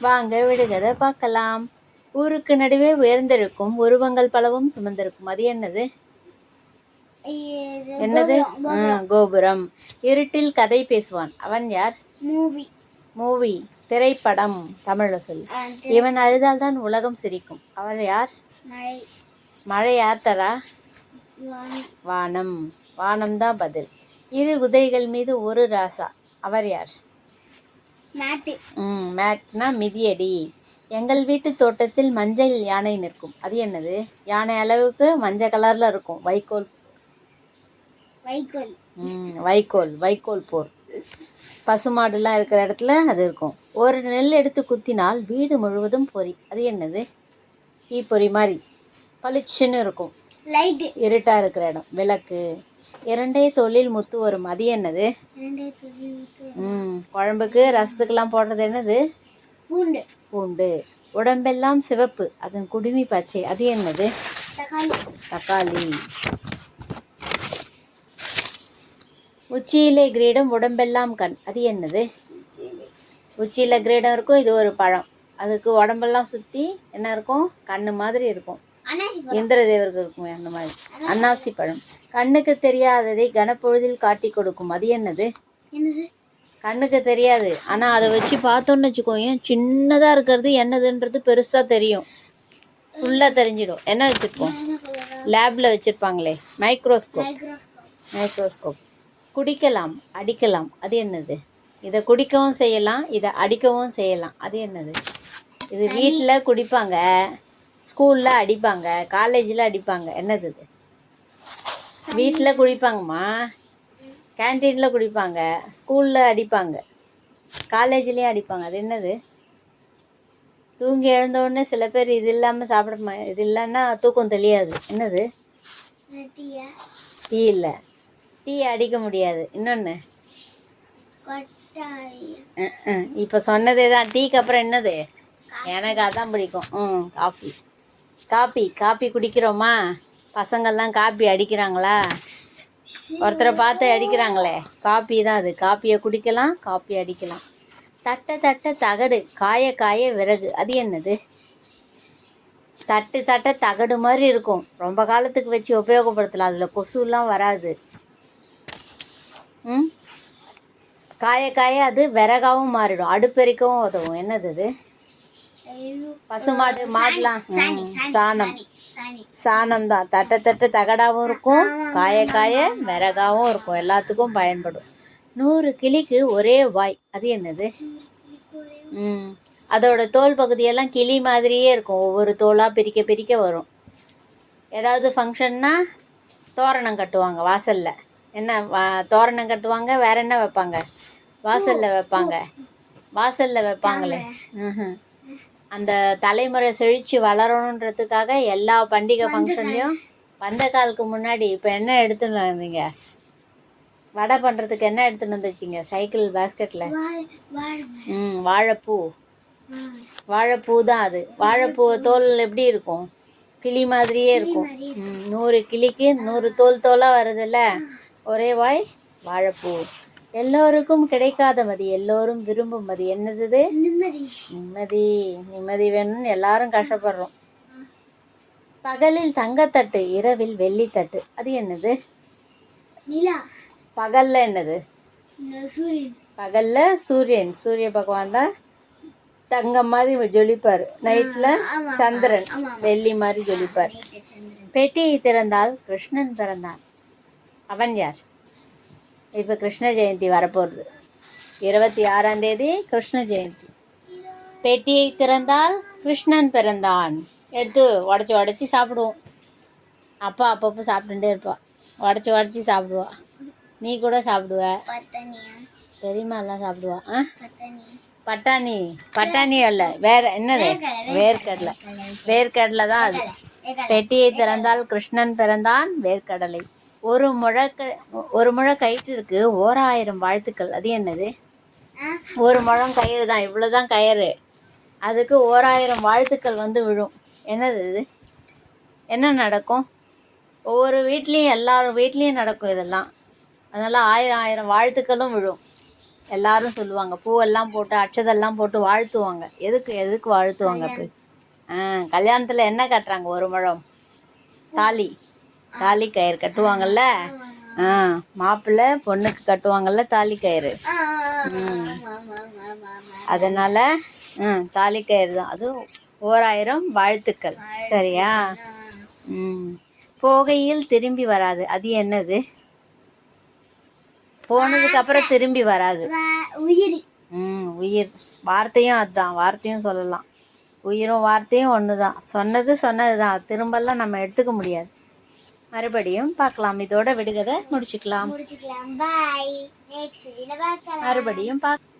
வாங்க விடுகதை பார்க்கலாம். ஊருக்கு நடுவே உயர்ந்திருக்கும் உருவங்கள் பலவும் சுமந்திருக்கும். அது என்னது? என்னது? கோபுரம் இருட்டில் கதை பேசுவான். அவன் யார்? மூவி மூவி திரைப்படம். தமிழ்ல சொல்லு. இவன் அழுதால் தான் உலகம் சிரிக்கும். அவன் யார்? மழை. யார் தரா? வானம். வானம். தான் பதில். இரு குதிரைகள் மீது ஒரு ராசா. அவர் யார்? ம் மேட்னா மிதியடி. எங்கள் வீட்டு தோட்டத்தில் மஞ்சள் யானை நிற்கும். அது என்னது? யானை அளவுக்கு மஞ்சள் கலரில் இருக்கும். வைக்கோல். வைக்கோல். ம் வைக்கோல். வைக்கோல் போர். பசுமாடுலாம் இருக்கிற இடத்துல அது இருக்கும். ஒரு நெல் எடுத்து குத்தினால் வீடு முழுவதும் பொறி. அது என்னது? தீ பொறி மாதிரி. பளிச்சுன்னு இருக்கும். லைட்டு. இருட்டாக இருக்கிற இடம். விளக்கு. இரண்டே தோளில் முத்து வரும் அது என்னது. ம் குழம்புக்கு ரசத்துக்கெல்லாம் போடுறது என்னது? பூண்டு. பூண்டு. உடம்பெல்லாம் சிவப்பு அதன் குடுமி பச்சை. அது என்னது? தக்காளி. தக்காளி. உச்சியிலே கிரீடம் உடம்பெல்லாம் கண். அது என்னது? உச்சியில். கிரீடம் இருக்கும் இது ஒரு பழம். அதுக்கு உடம்பெல்லாம் சுற்றி என்ன இருக்கும்? கண்ணு மாதிரி இருக்கும். இந்திர தேவருக்கு இருக்குமே அந்த மாதிரி. அன்னாசி பழம் கண்ணுக்கு தெரியாததை கனப்பொழுதில் காட்டி கொடுக்கும். அது என்னது? கண்ணுக்கு தெரியாது. ஆனால் அதை வச்சு பார்த்தோன்னு வச்சுக்கோங்க சின்னதாக இருக்கிறது என்னதுன்றது பெருசாக தெரியும். ஃபுல்லாக தெரிஞ்சிடும். என்ன வச்சுருக்கோம்? லேபில் வச்சுருப்பாங்களே. மைக்ரோஸ்கோப். மைக்ரோஸ்கோப். குடிக்கலாம் அடிக்கலாம். அது என்னது? இதை குடிக்கவும் செய்யலாம் இதை அடிக்கவும் செய்யலாம். அது என்னது? இது வீட்டில் குடிப்பாங்க. ஸ்கூலில் அடிப்பாங்க காலேஜில் அடிப்பாங்க. என்னது இது? வீட்டில் குடிப்பாங்கம்மா கேன்டீனில் குடிப்பாங்க ஸ்கூலில் அடிப்பாங்க. காலேஜ்லேயும் அடிப்பாங்க. அது என்னது? தூங்கி எழுந்த உடனே சில பேர் இது இல்லாமல் சாப்பிட மா இது இல்லைன்னா தூக்கம் தெளியாது. என்னது? டீ இல்லை. டீ அடிக்க முடியாது. இன்னொன்று இப்போ சொன்னதே தான் டீக்கு அப்புறம் என்னது? எனக்கு அதான் பிடிக்கும். ம் காஃபி. Copy copy குடிக்கிறோமா? பசங்கள்லாம் காப்பி அடிக்கிறாங்களா? ஒருத்தரை பார்த்து அடிக்கிறாங்களே. காப்பி தான் அது. காப்பியை குடிக்கலாம் காப்பி அடிக்கலாம். தட்ட தட்டை தகடு காய காய விறகு. அது என்னது? தட்டு தட்ட தகடு மாதிரி இருக்கும். ரொம்ப காலத்துக்கு வச்சு உபயோகப்படுத்தலாம். அதில் கொசுலாம் வராது. ம்? காய காய அது விறகாகவும் மாறிடும். அடுப்பெரிக்கவும் உதவும். என்னது அது? பசுமாடு மாடலாம். சாணம் சாணி சாணி சாணம். தான் தட்ட தட்ட தகடாவும் இருக்கும் காய காய விறகாவும் இருக்கும். எல்லாத்துக்கும் பயன்படும். நூறு கிளிக்கு ஒரே வாய். அது என்னது? ம். அதோட தோல் பகுதியெல்லாம் கிளி மாதிரியே இருக்கும். ஒவ்வொரு தோலாக பிரிக்க பிரிக்க வரும். ஏதாவது ஃபங்க்ஷன்னா தோரணம் கட்டுவாங்க வாசல்ல. என்ன வா தோரணம் கட்டுவாங்க வேற என்ன வைப்பாங்க? வாசல்ல வைப்பாங்க. வாசல்ல வைப்பாங்களே. அந்த தலைமுறை செழிச்சு வளரணுன்றதுக்காக எல்லா பண்டிகை ஃபங்க்ஷன்லையும் பந்தக்காலுக்கு முன்னாடி இப்போ என்ன எடுத்துன்னு வந்தீங்க? வடை பண்ணுறதுக்கு என்ன எடுத்துன்னு வந்துருக்கீங்க? சைக்கிள் பேஸ்கெட்டில் ம் வாழைப்பூ. வாழை. வாழைப்பூ. தான் அது. வாழைப்பூ தோல் எப்படி இருக்கும்? கிளி மாதிரியே இருக்கும். நூறு கிளிக்கு நூறு தோல் தோலாக வருதுல்ல? ஒரே வாய் வாழைப்பூ. எல்லோருக்கும் கிடைக்காத மதி எல்லோரும் விரும்பும் மதி. என்னது? நிம்மதி. நிம்மதி. நிம்மதி வேணும்னு எல்லாரும் கஷ்டப்படுறோம். பகலில் தங்கத்தட்டு இரவில் வெள்ளித்தட்டு. அது என்னது? நிலா. பகல்ல என்னது? சூரியன். பகல்ல சூரியன். சூரிய பகவான் தான் தங்கம் மாதிரி ஜொலிப்பார். நைட்ல சந்திரன் வெள்ளி மாதிரி ஜொலிப்பார். பெட்டியை திறந்தால் கிருஷ்ணன் பிறந்தான். அவன் யார்? இப்போ கிருஷ்ண ஜெயந்தி வரப்போகிறது இருபத்தி ஆறாம் தேதி கிருஷ்ண ஜெயந்தி. பெட்டியை திறந்தால் கிருஷ்ணன் பிறந்தான். எடுத்து உடச்சி உடச்சி சாப்பிடுவோம். அப்பா அப்பப்போ சாப்பிட்டுட்டே இருப்பாள் உடச்சி உடச்சி சாப்பிடுவா. நீ கூட சாப்பிடுவ. பத்தனியா பெரியம்மாலாம் சாப்பிடுவா. ஆ? பட்டாணி. பட்டாணி அல்ல. வேற என்னது? வேர்க்கடலை. வேர்க்கடலை தான் அது. பெட்டியை திறந்தால் கிருஷ்ணன் பிறந்தான். வேர்க்கடலை. ஒரு முழக்க ஒரு முழ கயிற்றுக்கு ஓர் ஆயிரம் வாழ்த்துக்கள். அது என்னது? ஒரு முழம் கயிறு தான். இவ்வளோதான் கயிறு. அதுக்கு ஓராயிரம் வாழ்த்துக்கள் வந்து விழும். என்னது இது? என்ன நடக்கும்? ஒவ்வொரு வீட்லேயும் எல்லாரும் வீட்லேயும் நடக்கும் இதெல்லாம். அதனால் ஆயிரம் ஆயிரம் வாழ்த்துக்களும் விழும். எல்லாரும் சொல்லுவாங்க. பூவெல்லாம் போட்டு அட்சதெல்லாம் போட்டு வாழ்த்துவாங்க. எதுக்கு எதுக்கு வாழ்த்துவாங்க அப்படி? ஆ கல்யாணத்தில் என்ன கட்டுறாங்க? ஒரு முழம். தாலி. தாலி கயிறு கட்டுவாங்கல்ல? ஆ மாப்பிள்ளை பொண்ணுக்கு கட்டுவாங்கல்ல தாலி கயிறு. அதனால ம் தாலி கயிறு தான். அதுவும் ஓராயிரம் வாழ்த்துக்கள். சரியா? ம். போகையில் திரும்பி வராது. அது என்னது? போனதுக்கு அப்புறம் திரும்பி வராது. உயிர். ம் உயிர். வார்த்தையும் அதுதான் வார்த்தையும் சொல்லலாம். உயிரும் வார்த்தையும் ஒன்று தான் சொன்னது சொன்னது தான் திரும்பலாம் நம்ம எடுத்துக்க முடியாது. மறுபடியும் பார்க்கலாம். இதோட விடுகதை முடிச்சுக்கலாம். மறுபடியும் பார்க்க